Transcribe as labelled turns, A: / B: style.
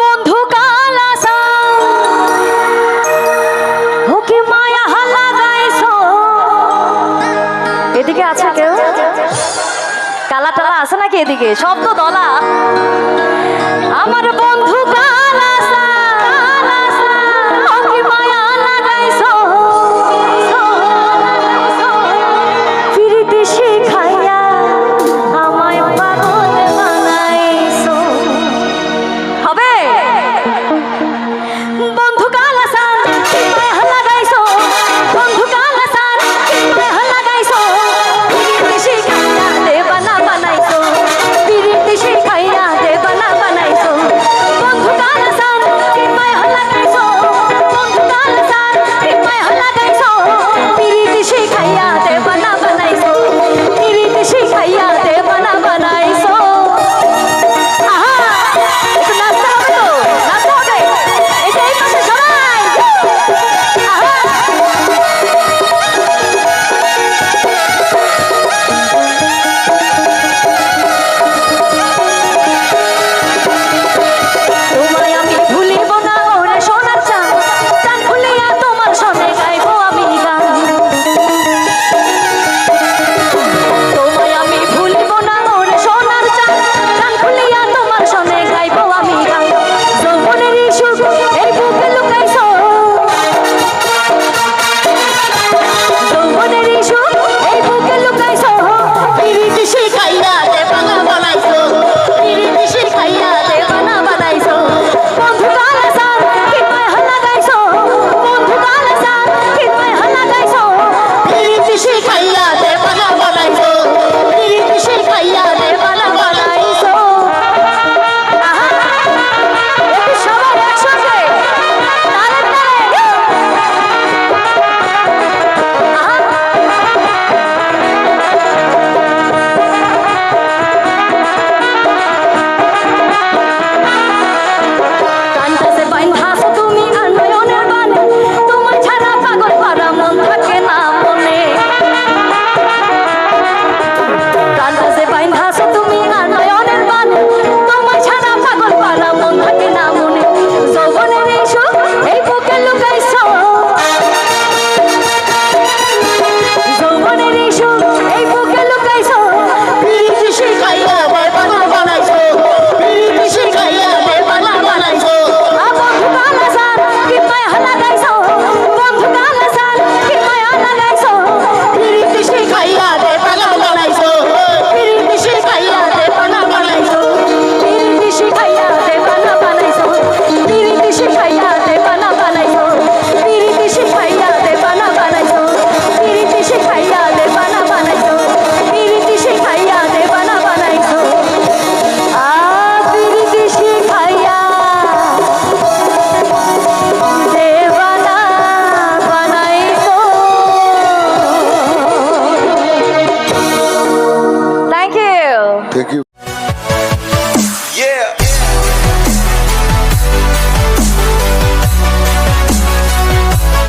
A: বন্ধু কালাসা। ওকে মায়া হালা গাইছো এদিকে আছে কেউ? কালা টালা আছে নাকি এদিকে? শব্দ তো দলা।